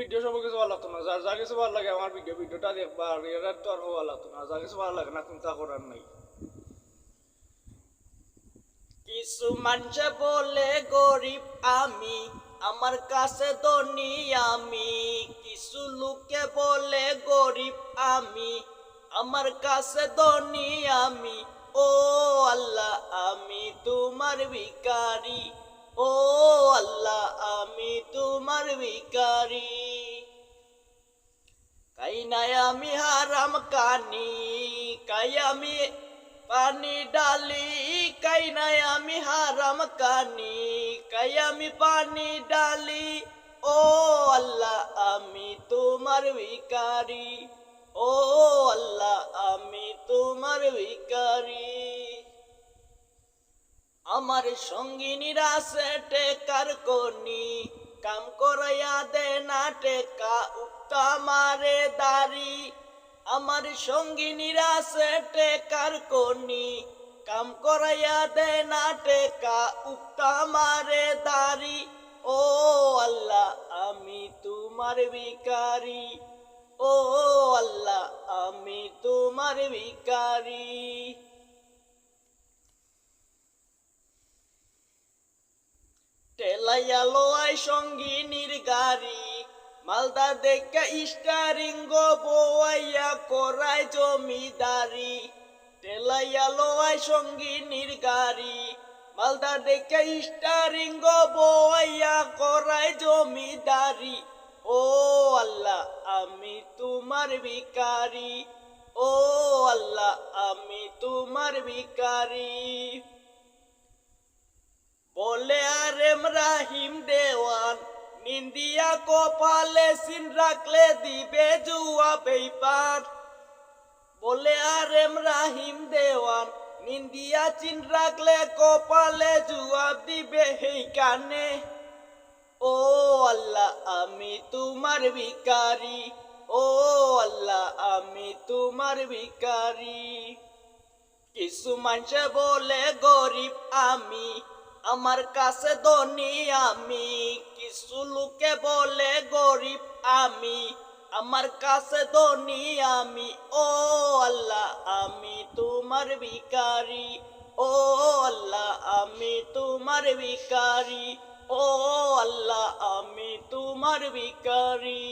Video সব কিছু ভালো লাগতো না। যার যা কিছু ভালো লাগে আমার ভিডিও ভিডিওটা দেখবা আর এর তো আর ভালো লাগতো না। যা কিছু ভালো লাগে না, চিন্তা করার নাই। কিছু মানুষে বলে গরিব আমি, আমার কাছে ধনী আমি। কিছু লোকে বলে গরিব আমি, আমার কাছে ধনী আমি। ও আল্লাহ, আমি তোমার ভিকারি নাই আমি হারাম কানি, কাই আমি পানি ডালি, কাই নাই আমি হারাম কানি, কাই আমি পানি ডালি। ও আল্লাহ, আমি তোমার ভিকারি ও আল্লাহ, আমি তোমার ভিকারি আমার সঙ্গিনীরা সে টেকার কনি, কাম করাইয়া দে না টেকা উক্তা মারে দাড়ি, আমার সঙ্গিনীরা সে টেকার কনি কাম করাইয়া দে না টেকা, উক্তা মারে দাড়ি। ও আল্লাহ, আমি তোমার ভিকারি ও আল্লাহ, আমি তোমার ভিকারি টেলাইয়া লোয়াই সঙ্গিনীর গাড়ি। মালদা দেখা স্টারিং গো বোয়াইয়া করাই জমিদারি। টেলাইয়া লোয়াই সঙ্গিনীর গাড়ি। মালদা দেখা স্টারিং গো বোয়াইয়া করাই জমিদারি। ও আল্লাহ, আমি তোমার ভিকারি ও আল্লাহ, আমি তোমার ভিকারি বলে আর রাহিম দেওয়ান নিন্দিয়া কপালে সিন রাখলে দিবে জুয়া পেপার বলে আর এম রাহিম দেওয়ান নিন্দিয়া চিন রাখলে কপালে জুয়াব দিবে হেই কানে। ও আল্লাহ, আমি তোমার ভিকারি ও আল্লাহ, আমি তোমার ভিকারি কিছু মানুষে বলে, গরিব আমি। আমার কাছে ধনী আমি, কিছু লোকে বলে গরিব আমি। আমার কাছে ধনী আমি, ও আল্লাহ আমি তোমার ভিকারি ও আল্লাহ আমি তোমার ভিকারি ও আল্লাহ আমি তোমার ভিকারি